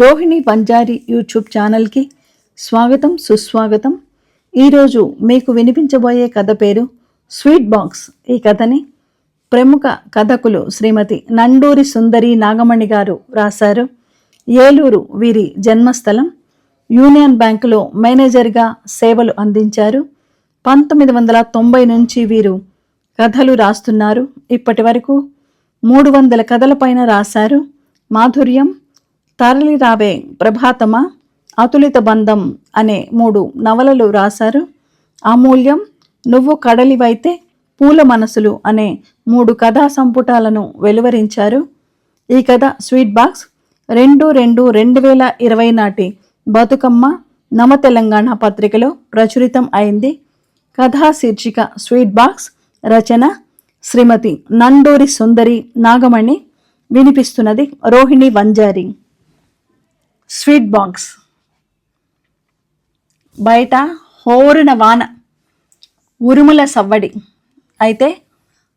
Rohini బంజారి YouTube ఛానల్కి స్వాగతం సుస్వాగతం. ఈరోజు మీకు వినిపించబోయే కథ పేరు స్వీట్ బాక్స్. ఈ కథని ప్రముఖ కథకులు శ్రీమతి నండూరి సుందరి నాగమణి గారు రాశారు. ఏలూరు వీరి జన్మస్థలం. యూనియన్ బ్యాంకులో మేనేజర్గా సేవలు అందించారు. పంతొమ్మిది వందల తొంభై నుంచి వీరు కథలు రాస్తున్నారు. ఇప్పటి వరకు మూడు వందల కథల పైన రాశారు. మాధుర్యం తరలి రావే ప్రభాతమా? అతులిత బంధం అనే మూడు నవలలు రాశారు. అమూల్యం నువ్వు కడలివైతే పూల మనసులు అనే మూడు కథా సంపుటాలను వెలువరించారు. ఈ కథ స్వీట్ బాక్స్ రెండు రెండు రెండు వేల ఇరవై నాటి బతుకమ్మ నవ తెలంగాణ పత్రికలో ప్రచురితం అయింది. కథా శీర్షిక స్వీట్ బాక్స్ రచన శ్రీమతి నండూరి సుందరి నాగమణి. వినిపిస్తున్నది రోహిణి వంజారి. Sweet box. బయట హోరున వాన ఉరుముల సవ్వడి. అయితే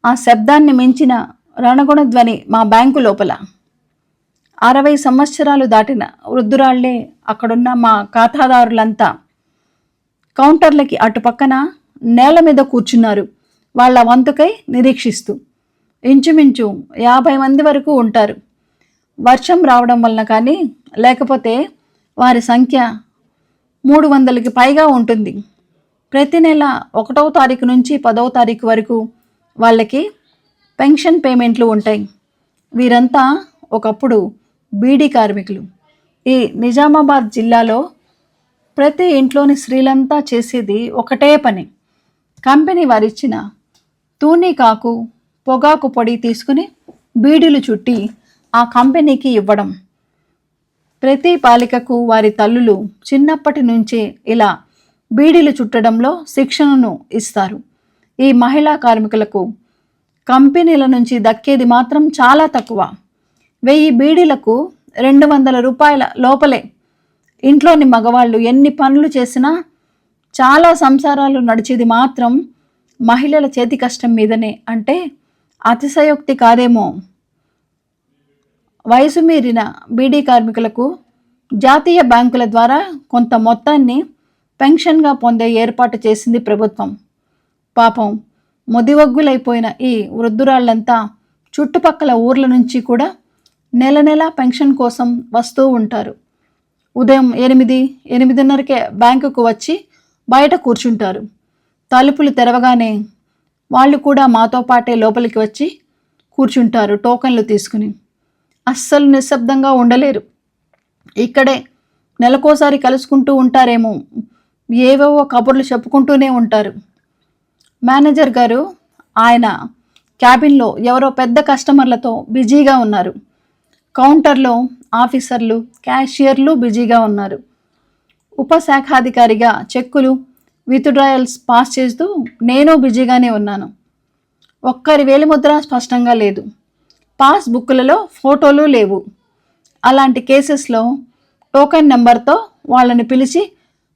ఆ శబ్దాన్ని మించిన రణగుణ ధ్వని మా బ్యాంకు లోపల. అరవై సంవత్సరాలు దాటిన వృద్ధురాళ్ళే అక్కడున్న మా ఖాతాదారులంతా కౌంటర్లకి అటుపక్కన నేల మీద కూర్చున్నారు. వాళ్ళ వంతుకై నిరీక్షిస్తూ. ఇంచుమించు యాభై మంది వరకు ఉంటారు. వర్షం రావడం వలన కానీ లేకపోతే వారి సంఖ్య మూడు వందలకి పైగా ఉంటుంది. ప్రతి నెల ఒకటవ తారీఖు నుంచి పదవ తారీఖు వరకు వాళ్ళకి పెన్షన్ పేమెంట్లు ఉంటాయి. వీరంతా ఒకప్పుడు బీడీ కార్మికులు. ఈ నిజామాబాద్ జిల్లాలో ప్రతి ఇంట్లోని స్త్రీలంతా చేసేది ఒకటే పని. కంపెనీ వారిచ్చిన తూనీకాకు పొగాకు పొడి తీసుకుని బీడీలు చుట్టి ఆ కంపెనీకి ఇవ్వడం. ప్రతి పాలికకు వారి తల్లులు చిన్నప్పటి నుంచే ఇలా బీడీలు చుట్టడంలో శిక్షణను ఇస్తారు. ఈ మహిళా కార్మికులకు కంపెనీల నుంచి దక్కేది మాత్రం చాలా తక్కువ. వెయ్యి బీడీలకు రెండు వందల రూపాయల లోపలే ఇంట్లోని మగవాళ్ళు ఎన్ని పనులు చేసినా చాలా సంసారాలు నడిచేది మాత్రం మహిళల చేతి కష్టం మీదనే. అంటే అతిశయోక్తి కాదేమో. వయసు మీరిన బీడీ కార్మికులకు జాతీయ బ్యాంకుల ద్వారా కొంత మొత్తాన్ని పెన్షన్గా పొందే ఏర్పాటు చేసింది ప్రభుత్వం. పాపం ముదివగ్గులైపోయిన ఈ వృద్ధురాళ్ళంతా చుట్టుపక్కల ఊర్ల నుంచి కూడా నెల నెల పెన్షన్ కోసం వస్తూ ఉంటారు. ఉదయం ఎనిమిది ఎనిమిదిన్నరకే బ్యాంకుకు వచ్చి బయట కూర్చుంటారు. తలుపులు తెరవగానే వాళ్ళు కూడా మాతో పాటే లోపలికి వచ్చి కూర్చుంటారు టోకన్లు తీసుకుని. అస్సలు నిశ్శబ్దంగా ఉండలేరు. ఇక్కడే నెలకోసారి కలుసుకుంటూ ఉంటారేమో. ఏవేవో కబుర్లు చెప్పుకుంటూనే ఉంటారు. మేనేజర్ గారు ఆయన క్యాబిన్లో ఎవరో పెద్ద కస్టమర్లతో బిజీగా ఉన్నారు. కౌంటర్లో ఆఫీసర్లు క్యాషియర్లు బిజీగా ఉన్నారు. ఉపశాఖాధికారిగా చెక్కులు విత్డ్రాయల్స్ పాస్ చేస్తూ నేను బిజీగానే ఉన్నాను. ఒక్కరి వేలిముద్ర స్పష్టంగా లేదు. పాస్బుక్లలో ఫోటోలు లేవు. అలాంటి కేసెస్లో టోకెన్ నెంబర్తో వాళ్ళని పిలిచి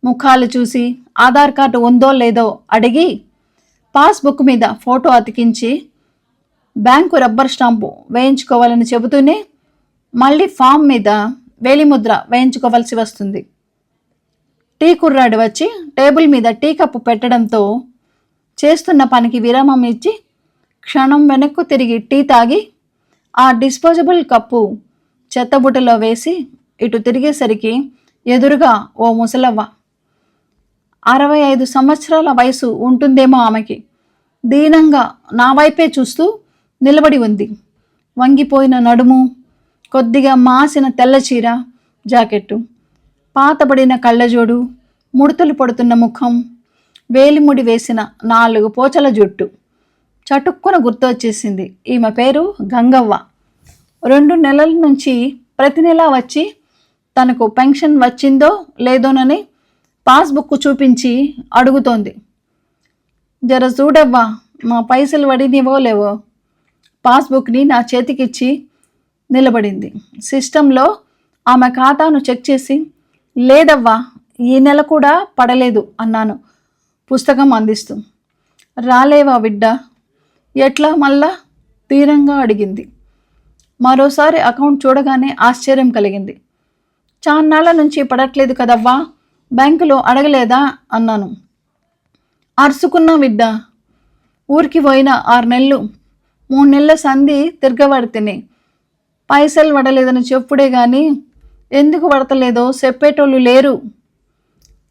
ముఖాలు చూసి ఆధార్ కార్డు ఉందో లేదో అడిగి పాస్బుక్ మీద ఫోటో అతికించి బ్యాంకు రబ్బర్ స్టాంపు వేయించుకోవాలని చెబుతూనే మళ్ళీ ఫామ్ మీద వేలిముద్ర వేయించుకోవాల్సి వస్తుంది. టీ కుర్రాడు వచ్చి టేబుల్ మీద టీ కప్పు పెట్టడంతో చేస్తున్న పనికి విరామం ఇచ్చి క్షణం వెనక్కు తిరిగి టీ తాగి ఆ డిస్పోజబుల్ కప్పు చెత్తబుట్టలో వేసి ఇటు తిరిగేసరికి ఎదురుగా ఓ ముసలవ్వ. అరవై ఐదు సంవత్సరాల వయసు ఉంటుందేమో ఆమెకి. దీనంగా నా వైపే చూస్తూ నిలబడి ఉంది. వంగిపోయిన నడుము కొద్దిగా మాసిన తెల్ల చీర జాకెట్టు పాతబడిన కళ్ళజోడు ముడతలు పడుతున్న ముఖం వేలిముడి వేసిన నాలుగు పోచల జుట్టు. చటుక్కున గుర్తొచ్చేసింది. ఈమె పేరు గంగవ్వ. రెండు నెలల నుంచి ప్రతి నెలా వచ్చి తనకు పెన్షన్ వచ్చిందో లేదోనని పాస్బుక్ చూపించి అడుగుతోంది. జర చూడవ్వా మా పైసలు పడినివో లేవో? పాస్బుక్ని నా చేతికిచ్చి నిలబడింది. సిస్టంలో ఆమె ఖాతాను చెక్ చేసి లేదవ్వా ఈ నెల కూడా పడలేదు అన్నాను పుస్తకం అందిస్తూ. రాలేవా బిడ్డ? ఎట్లా మళ్ళా? తీరంగా అడిగింది. మరోసారి అకౌంట్ చూడగానే ఆశ్చర్యం కలిగింది. చాన్నాళ్ళ నుంచి పడట్లేదు కదవ్వా? బ్యాంకులో అడగలేదా? అన్నాను. అరుసుకున్నా బిడ్డ ఊరికి పోయిన ఆరు నెలలు. మూడు నెలల సంధి తిరగబడితేనే. పైసలు పడలేదని చెప్పుడే కానీ ఎందుకు పడతలేదో చెప్పేటోళ్ళు లేరు.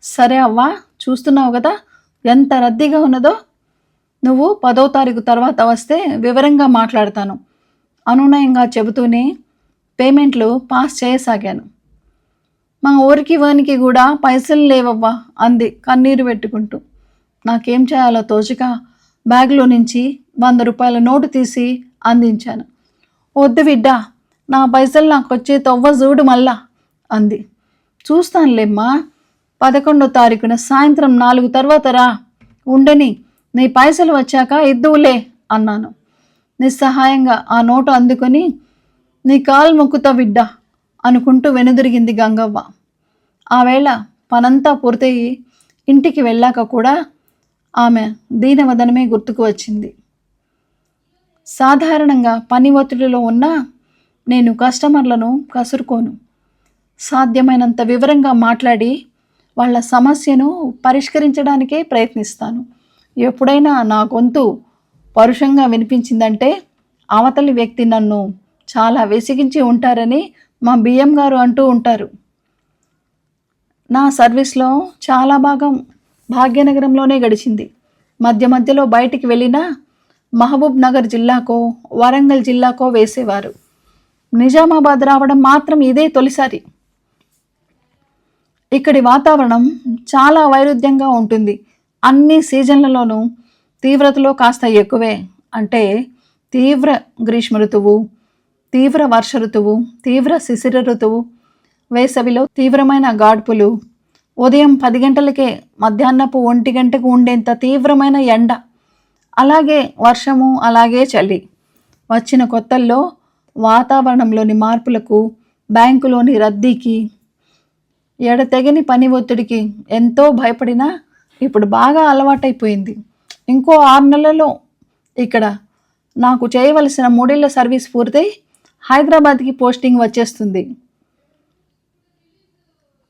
సరే అవ్వా చూస్తున్నావు కదా? ఎంత రద్దీగా ఉన్నదో నువ్వు పదో తారీఖు తర్వాత వస్తే వివరంగా మాట్లాడతాను. అనునయంగా చెబుతూనే పేమెంట్లు పాస్ చేయసాగాను. మా ఊరికి వానికి కూడా పైసలు లేవవ్వా అంది కన్నీరు పెట్టుకుంటూ. నాకేం చేయాలో తోచక బ్యాగ్లో నుంచి వంద రూపాయల నోటు తీసి అందించాను. వద్దు బిడ్డా నా పైసలు నాకు వచ్చే తవ్వ చూడు మళ్ళా అంది. చూస్తానులేమ్మా పదకొండో తారీఖున సాయంత్రం నాలుగు తర్వాత రా ఉండని నీ పైసలు వచ్చాక ఇద్దువులే అన్నాను. నిస్సహాయంగా ఆ నోటు అందుకొని నీ కాలు మొక్కుతా బిడ్డ అనుకుంటూ వెనుదిరిగింది గంగవ్వ. ఆవేళ పనంతా పూర్తయి ఇంటికి వెళ్ళాక కూడా ఆమె దీనవదనమే గుర్తుకు వచ్చింది. సాధారణంగా పని ఒత్తిడిలో ఉన్న నేను కస్టమర్లను కసురుకోను. సాధ్యమైనంత వివరంగా మాట్లాడి వాళ్ళ సమస్యను పరిష్కరించడానికే ప్రయత్నిస్తాను. ఎప్పుడైనా నా గొంతు పరుషంగా వినిపించిందంటే అవతలి వ్యక్తి నన్ను చాలా విసిగించి ఉంటారని మా బియ్యం గారు అంటూ ఉంటారు. నా సర్వీస్లో చాలా భాగం భాగ్యనగరంలోనే గడిచింది. మధ్య మధ్యలో బయటికి వెళ్ళినా మహబూబ్ నగర్ జిల్లాకో వరంగల్ జిల్లాకో వేసేవారు. నిజామాబాద్ రావడం మాత్రం ఇదే తొలిసారి. ఇక్కడి వాతావరణం చాలా వైరుధ్యంగా ఉంటుంది. అన్ని సీజన్లలోనూ తీవ్రతలో కాస్త ఎక్కువే. అంటే తీవ్ర గ్రీష్మ ఋతువు తీవ్ర వర్ష ఋతువు తీవ్ర శిశిర ఋతువు వేసవిలో తీవ్రమైన గాడ్పులు ఉదయం పది గంటలకే మధ్యాహ్నపు ఒంటి గంటకు ఉండేంత తీవ్రమైన ఎండ అలాగే వర్షము అలాగే చలి. వచ్చిన కొత్తల్లో వాతావరణంలోని మార్పులకు బ్యాంకులోని రద్దీకి ఎడతెగని పని ఒత్తిడికి ఎంతో భయపడినా ఇప్పుడు బాగా అలవాటైపోయింది. ఇంకో ఆరు నెలల్లో ఇక్కడ నాకు చేయవలసిన మూడేళ్ళ సర్వీస్ పూర్తయి హైదరాబాద్కి పోస్టింగ్ వచ్చేస్తుంది.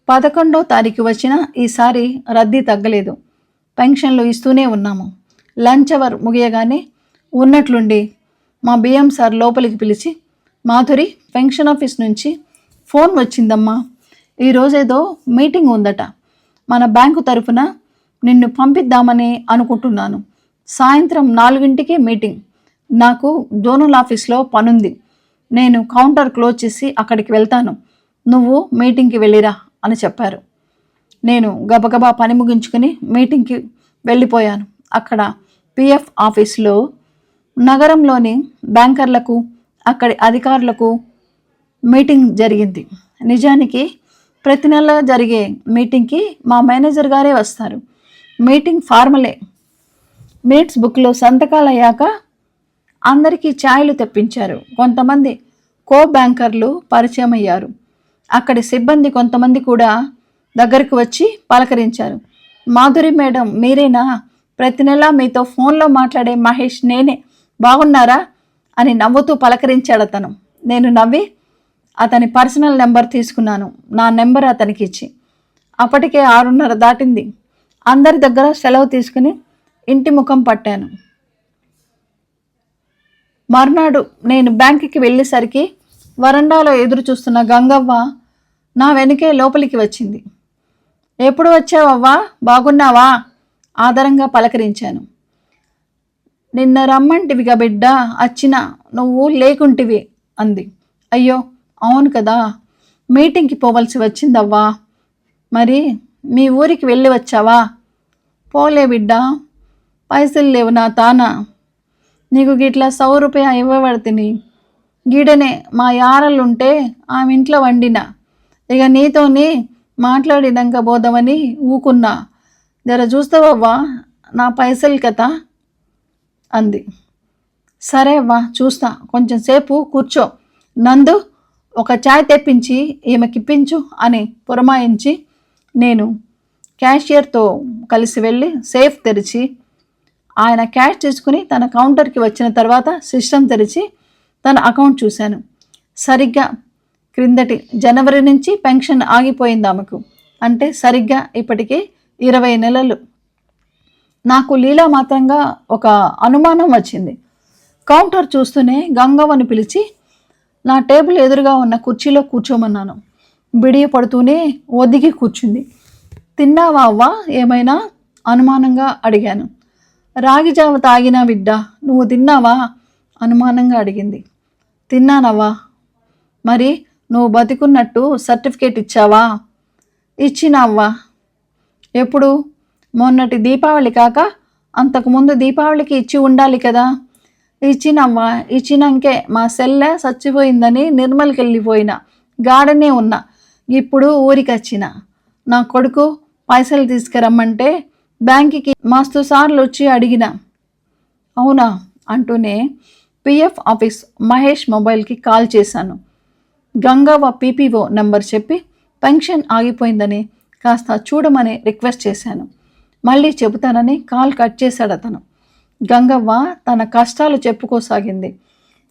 పదకొండో తారీఖు వచ్చిన ఈసారి రద్దీ తగ్గలేదు. పెన్షన్లు ఇస్తూనే ఉన్నాము. లంచ్ అవర్ ముగియగానే ఉన్నట్లుండి మా బిఎం సార్ లోపలికి పిలిచి మాధురి పెన్షన్ ఆఫీస్ నుంచి ఫోన్ వచ్చిందమ్మా. ఈరోజేదో మీటింగ్ ఉందట. మన బ్యాంకు తరఫున నిన్ను పంపిద్దామని అనుకుంటున్నాను. సాయంత్రం నాలుగింటికి మీటింగ్. నాకు జోనల్ ఆఫీస్లో పనుంది. నేను కౌంటర్ క్లోజ్ చేసి అక్కడికి వెళ్తాను. నువ్వు మీటింగ్కి వెళ్ళిరా అని చెప్పారు. నేను గబగబా పని ముగించుకుని మీటింగ్కి వెళ్ళిపోయాను. అక్కడ పిఎఫ్ ఆఫీస్లో నగరంలోని బ్యాంకర్లకు అక్కడి అధికారులకు మీటింగ్ జరిగింది. నిజానికి ప్రతి నెల జరిగే మీటింగ్కి మా మేనేజర్ గారే వస్తారు. మీటింగ్ ఫార్మలే. మినిట్స్ బుక్లో సంతకాలు అయ్యాక అందరికీ ఛాయలు తెప్పించారు. కొంతమంది కో బ్యాంకర్లు పరిచయం అయ్యారు. అక్కడి సిబ్బంది కొంతమంది కూడా దగ్గరకు వచ్చి పలకరించారు. మాధురి మేడం మీరేనా? ప్రతి నెల మీతో ఫోన్లో మాట్లాడే మహేష్ నేనే. బాగున్నారా? అని నవ్వుతూ పలకరించాడు అతను. నేను నవ్వి అతని పర్సనల్ నెంబర్ తీసుకున్నాను. నా నెంబర్ అతనికి ఇచ్చి. అప్పటికే ఆరున్నర దాటింది. అందరి దగ్గర సెలవు తీసుకుని ఇంటి ముఖం పట్టాను. మర్నాడు నేను బ్యాంకుకి వెళ్ళేసరికి వరండాలో ఎదురు చూస్తున్న గంగవ్వ నా వెనుకే లోపలికి వచ్చింది. ఎప్పుడు వచ్చావవ్వా? బాగున్నావా? ఆదరంగా పలకరించాను. నిన్న రమ్మంటివిగా బిడ్డ వచ్చిన నువ్వు లేకుంటివి అంది. అయ్యో అవును కదా మీటింగ్కి పోవలసి వచ్చిందవ్వా. మరి మీ ఊరికి వెళ్ళి వచ్చావా? పోలే బిడ్డ పైసలు లేవు నా తానా. నీకు గిట్లా సౌ రూపాయ ఇవ్వబడితిని. గీడనే మా యారలుంటే ఆమె ఇంట్లో వండిన. ఇక నీతోని మాట్లాడినాక పోదామని ఊకున్నా. జర చూస్తావవ్వా నా పైసలు కథ? అంది. సరే అవ్వా చూస్తా. కొంచెం సేపు కూర్చో. నందు ఒక చాయ్ తెప్పించి ఈమెకిప్పించు అని పురమాయించి నేను క్యాషియర్తో కలిసి వెళ్ళి సేఫ్ తెరిచి ఆయన క్యాష్ తీసుకుని తన కౌంటర్కి వచ్చిన తర్వాత సిస్టమ్ తెరిచి తన అకౌంట్ చూశాను. సరిగ్గా క్రిందటి జనవరి నుంచి పెన్షన్ ఆగిపోయింది ఆమెకు. అంటే సరిగ్గా ఇప్పటికే ఇరవై నెలలు. నాకు లీలా మాత్రంగా ఒక అనుమానం వచ్చింది. కౌంటర్ చూస్తూనే గంగవ్వని పిలిచి నా టేబుల్ ఎదురుగా ఉన్న కుర్చీలో కూర్చోమన్నాను. బిడియ పడుతూనే ఒదిగి కూర్చుంది. తిన్నావా అవ్వా ఏమైనా? అనుమానంగా అడిగాను. రాగి జావ తాగినా బిడ్డ? నువ్వు తిన్నావా? అనుమానంగా అడిగింది. తిన్నానవ్వా. మరి నువ్వు బతికున్నట్టు సర్టిఫికేట్ ఇచ్చావా? ఇచ్చినావ్వా. ఎప్పుడు? మొన్నటి దీపావళి కాక అంతకుముందు దీపావళికి ఇచ్చి ఉండాలి కదా. ఇచ్చినవ్వా? ఇచ్చినాకే మా సెల్లె చచ్చిపోయిందని నిర్మల్కి వెళ్ళిపోయిన గాడనే ఉన్నా. ఇప్పుడు ఊరికి వచ్చిన నా కొడుకు పైసలు తీసుకురమ్మంటే బ్యాంకుకి మస్తు సార్లు వచ్చి అడిగిన. అవునా అంటూనే పిఎఫ్ ఆఫీస్ మహేష్ మొబైల్కి కాల్ చేశాను. గంగవ్వ పీపీఓ నెంబర్ చెప్పి పెన్షన్ ఆగిపోయిందని కాస్త చూడమని రిక్వెస్ట్ చేశాను. మళ్ళీ చెబుతానని కాల్ కట్ చేశాడు అతను. గంగవ్వ తన కష్టాలు చెప్పుకోసాగింది.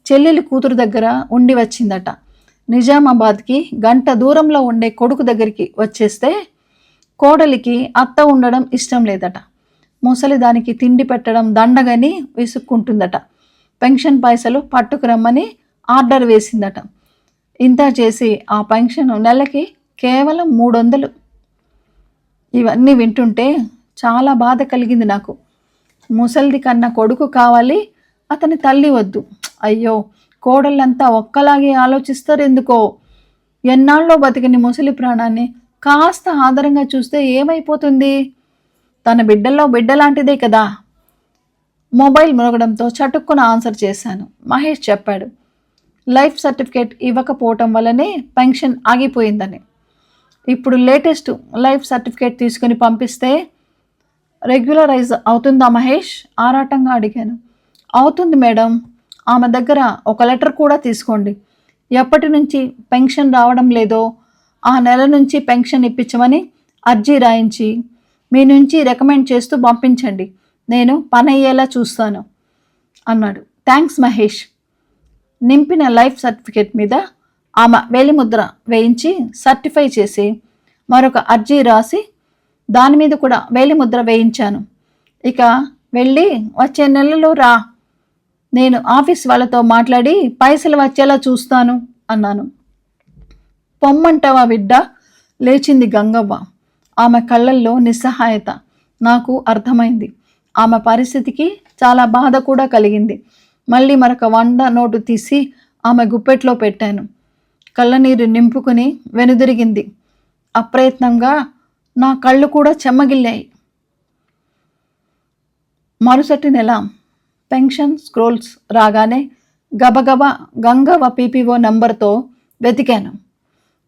చెల్లెలు కూతురు దగ్గర ఉండి వచ్చిందట. నిజామాబాద్కి గంట దూరంలో ఉండే కొడుకు దగ్గరికి వచ్చేస్తే కోడలికి అత్త ఉండడం ఇష్టం లేదట. ముసలి దానికి తిండి పెట్టడం దండగని విసుక్కుంటుందట. పెన్షన్ పైసలు పట్టుకురమ్మని ఆర్డర్ వేసిందట. ఇంత చేసి ఆ పెన్షన్ నెలకి కేవలం మూడు వందలు ఇవన్నీ వింటుంటే చాలా బాధ కలిగింది నాకు. ముసలిది కన్నా కొడుకు కావాలి అతని తల్లి వద్దు. అయ్యో కోడళ్ళంతా ఒక్కలాగే ఆలోచిస్తారు ఎందుకో? ఎన్నాళ్ళలో బతికిన ముసలి ప్రాణాన్ని కాస్త ఆదరంగా చూస్తే ఏమైపోతుంది? తన బిడ్డల్లో బిడ్డ లాంటిదే కదా. మొబైల్ మునగడంతో చటుక్కున ఆన్సర్ చేశాను. మహేష్ చెప్పాడు లైఫ్ సర్టిఫికేట్ ఇవ్వకపోవటం వల్లనే పెన్షన్ ఆగిపోయిందని. ఇప్పుడు లేటెస్ట్ లైఫ్ సర్టిఫికేట్ తీసుకుని పంపిస్తే రెగ్యులరైజ్ అవుతుందా మహేష్? ఆరాటంగా అడిగాను. అవుతుంది మేడం. ఆమె దగ్గర ఒక లెటర్ కూడా తీసుకోండి. ఎప్పటి నుంచి పెన్షన్ రావడం లేదో ఆ నెల నుంచి పెన్షన్ ఇప్పించమని అర్జీ రాయించి మీ నుంచి రికమెండ్ చేస్తూ పంపించండి. నేను పని అయ్యేలా చూస్తాను అన్నాడు. థ్యాంక్స్ మహేష్. నింపిన లైఫ్ సర్టిఫికేట్ మీద ఆమె వేలిముద్ర వేయించి సర్టిఫై చేసి మరొక అర్జీ రాసి దాని మీద కూడా వేలిముద్ర వేయించాను. ఇక వెళ్ళి వచ్చే నెలలో రా నేను ఆఫీస్ వాళ్ళతో మాట్లాడి పైసలు వచ్చేలా చూస్తాను అన్నాను. పొమ్మంటావా బిడ్డ? లేచింది గంగవ్వ. ఆమె కళ్ళల్లో నిస్సహాయత. నాకు అర్థమైంది. ఆమె పరిస్థితికి చాలా బాధ కూడా కలిగింది. మళ్ళీ మరొక వంద నోటు తీసి ఆమె గుప్పెట్లో పెట్టాను. కళ్ళనీరు నింపుకుని వెనుదిరిగింది. అప్రయత్నంగా నా కళ్ళు కూడా చెమ్మగిల్లాయి. మరుసటి నెల పెన్షన్ స్క్రోల్స్ రాగానే గబగబా గంగవ పీపీఓ నంబర్తో వెతికాను.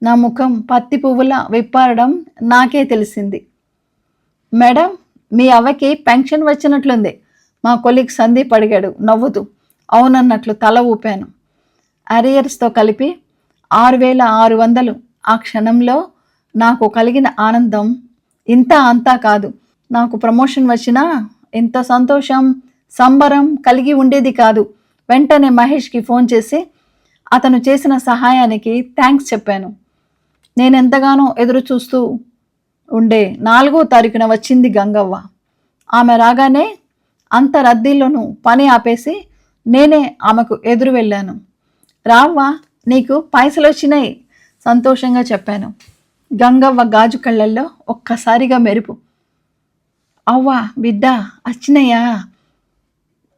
నా ముఖం పత్తి పువ్వుల విప్పారడం నాకే తెలిసింది. మేడం మీ అవ్వకి పెన్షన్ వచ్చినట్లుంది. మా కొలిక్ సందీప్ అడిగాడు. నవ్వుతూ అవునన్నట్లు తల ఊపాను. అరియర్స్తో కలిపి ఆరు వేల ఆరు వందలు. ఆ క్షణంలో నాకు కలిగిన ఆనందం ఇంత అంతా కాదు. నాకు ప్రమోషన్ వచ్చినా ఇంత సంతోషం సంబరం కలిగి ఉండేది కాదు. వెంటనే మహేష్కి ఫోన్ చేసి అతను చేసిన సహాయానికి థ్యాంక్స్ చెప్పాను. నేను ఎంతగానో ఎదురు చూస్తూ ఉండే నాలుగో తారీఖున వచ్చింది గంగవ్వ. ఆమె రాగానే అంత రద్దీలోనూ పని ఆపేసి నేనే ఆమెకు ఎదురు వెళ్ళాను. రావ్వా నీకు పైసలు వచ్చినాయి సంతోషంగా చెప్పాను. గంగవ్వ గాజు కళ్ళల్లో ఒక్కసారిగా మెరుపు. అవ్వా బిడ్డ వచ్చినయ్యా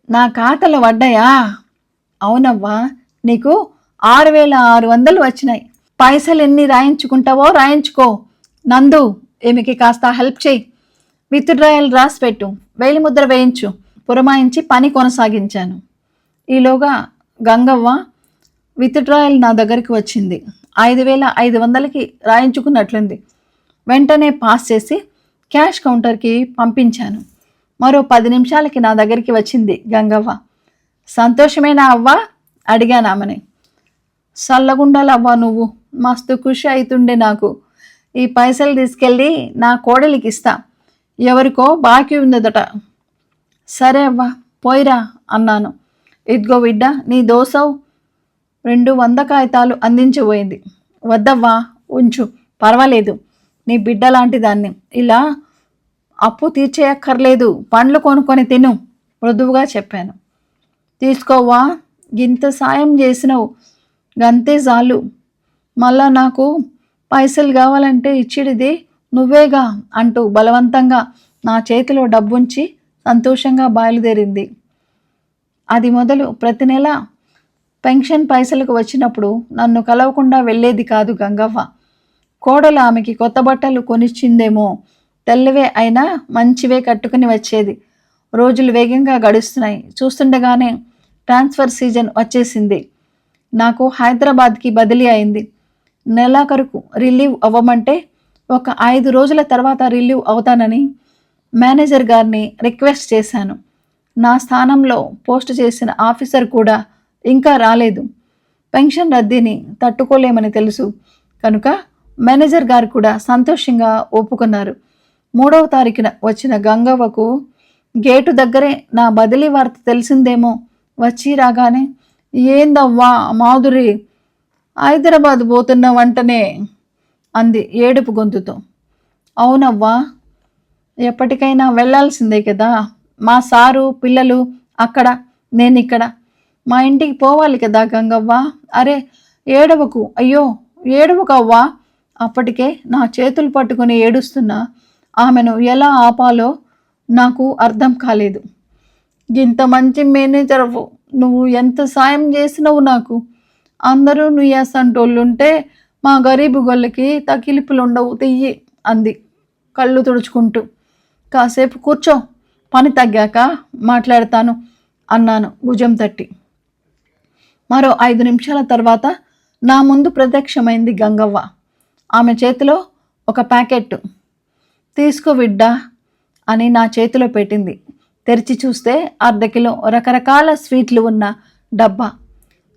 నా ఖాతాలో పడ్డాయా అవునవ్వా నీకు ఆరు వేల ఆరు వందలు వచ్చినాయి. పైసలు ఎన్ని రాయించుకుంటావో రాయించుకో. నందు ఈమెకి కాస్త హెల్ప్ చేయి. విత్డ్రాయల్ రాసి పెట్టు వేలి ముద్ర వేయించు పురమాయించి పని కొనసాగించాను. ఈలోగా గంగవ్వ విత్డ్రాయల్ నా దగ్గరికి వచ్చింది. ఐదు వేల ఐదు వందలకి రాయించుకున్నట్లుంది. వెంటనే పాస్ చేసి క్యాష్ కౌంటర్కి పంపించాను. మరో పది నిమిషాలకి నా దగ్గరికి వచ్చింది గంగవ్వ. సంతోషమేనా అవ్వా? అడిగానామని ఆమెని. చల్లగుండాలవ్వా నువ్వు? మస్తు ఖుషి అవుతుండే నాకు. ఈ పైసలు తీసుకెళ్ళి నా కోడలికి ఇస్తా. ఎవరికో బాకీ ఉన్నదట. సరే అవ్వా పోయిరా అన్నాను. ఇదిగో బిడ్డ నీ దోసవు రెండు వంద కాగితాలు అందించబోయింది. వద్దవ్వా ఉంచు. పర్వాలేదు. నీ బిడ్డ లాంటి దాన్ని. ఇలా అప్పు తీర్చేయక్కర్లేదు. పండ్లు కొనుక్కొని తిను మృదువుగా చెప్పాను. తీసుకోవా? ఇంత సాయం చేసినావు. గంతే చాలు మళ్ళా నాకు పైసలు కావాలంటే ఇచ్చిడిది నువ్వేగా అంటూ బలవంతంగా నా చేతిలో డబ్బుంచి సంతోషంగా బయలుదేరింది. అది మొదలు ప్రతి నెల పెన్షన్ పైసలకు వచ్చినప్పుడు నన్ను కలవకుండా వెళ్ళేది కాదు గంగవ్వ. కోడలు ఆమెకి కొత్త బట్టలు కొనిచ్చిందేమో. తెల్లవే అయినా మంచివే కట్టుకుని వచ్చేది. రోజులు వేగంగా గడుస్తున్నాయి. చూస్తుండగానే ట్రాన్స్ఫర్ సీజన్ వచ్చేసింది. నాకు హైదరాబాద్కి బదిలీ అయింది. నెలాఖరుకు రిలీవ్ అవ్వమంటే ఒక ఐదు రోజుల తర్వాత రిలీవ్ అవుతానని మేనేజర్ గారిని రిక్వెస్ట్ చేశాను. నా స్థానంలో పోస్ట్ చేసిన ఆఫీసర్ కూడా ఇంకా రాలేదు. పెన్షన్ రద్దీని తట్టుకోలేమని తెలుసు. కనుక మేనేజర్ గారు కూడా సంతోషంగా ఒప్పుకున్నారు. మూడవ తారీఖున వచ్చిన గంగవ్వకు గేటు దగ్గరే నా బదిలీ వార్త తెలిసిందేమో వచ్చి రాగానే ఏందవ్వా మాధురి హైదరాబాద్ పోతున్న వంటనే అంది ఏడుపు గొంతుతో. అవునవ్వా ఎప్పటికైనా వెళ్ళాల్సిందే కదా. మా సారు పిల్లలు అక్కడ నేను ఇక్కడ మా ఇంటికి పోవాలి కదా గంగవ్వ. అరే ఏడవకు. అయ్యో ఏడవకవ్వా. అప్పటికే నా చేతులు పట్టుకుని ఏడుస్తున్నా. ఆమెను ఎలా ఆపాలో నాకు అర్థం కాలేదు. ఇంత మంచి మేనేజర్ నువ్వు ఎంత సాయం చేసినావు నాకు. అందరూ నువ్వు అసంటోళ్ళుంటే మా గరీబు గొల్లకి తకిలిపులు ఉండవు తెయ్యి అంది కళ్ళు తుడుచుకుంటూ. కాసేపు కూర్చో పని తగ్గాక మాట్లాడతాను అన్నాను భుజం తట్టి. మరో ఐదు నిమిషాల తర్వాత నా ముందు ప్రత్యక్షమైంది గంగవ్వ. ఆమె చేతిలో ఒక ప్యాకెట్ తీసుకో బిడ్డా అని నా చేతిలో పెట్టింది. తెరిచి చూస్తే అర్ధ కిలో రకరకాల స్వీట్లు ఉన్న డబ్బా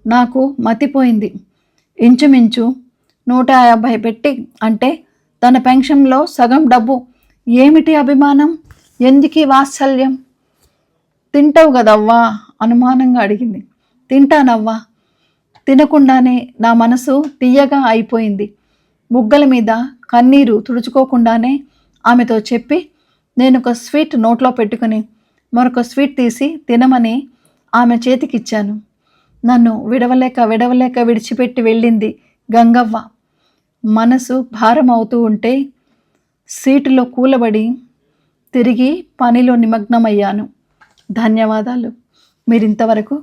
నాకు మతిపోయింది. ఇంచుమించు నూట యాభై పెట్టి అంటే తన పెన్షన్లో సగం డబ్బు. ఏమిటి అభిమానం? ఎందుకీ వాత్సల్యం? తింటావు కదవ్వా? అనుమానంగా అడిగింది. తింటానవ్వా? తినకుండానే నా మనసు తీయగా అయిపోయింది. బుగ్గల మీద కన్నీరు తుడుచుకోకుండానే ఆమెతో చెప్పి నేను ఒక స్వీట్ నోట్లో పెట్టుకుని మరొక స్వీట్ తీసి తినమని ఆమె చేతికిచ్చాను. నన్ను విడవలేక విడవలేక విడిచిపెట్టి వెళ్ళింది గంగవ్వ. మనసు భారం అవుతూ ఉంటే సీటులో కూలబడి తిరిగి పనిలో నిమగ్నమయ్యాను. ధన్యవాదాలు. మీరింతవరకు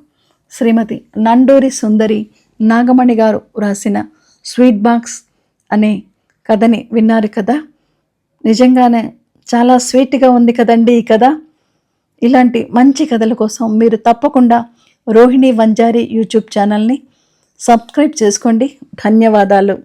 శ్రీమతి నండూరి సుందరి నాగమణి గారు రాసిన స్వీట్ బాక్స్ అనే కథని విన్నారు కదా? నిజంగానే చాలా స్వీట్గా ఉంది కదండి ఈ కథ. ఇలాంటి మంచి కథల కోసం మీరు తప్పకుండా రోహిణి వంజారి యూట్యూబ్ ఛానల్ని సబ్స్క్రైబ్ చేసుకోండి. ధన్యవాదాలు.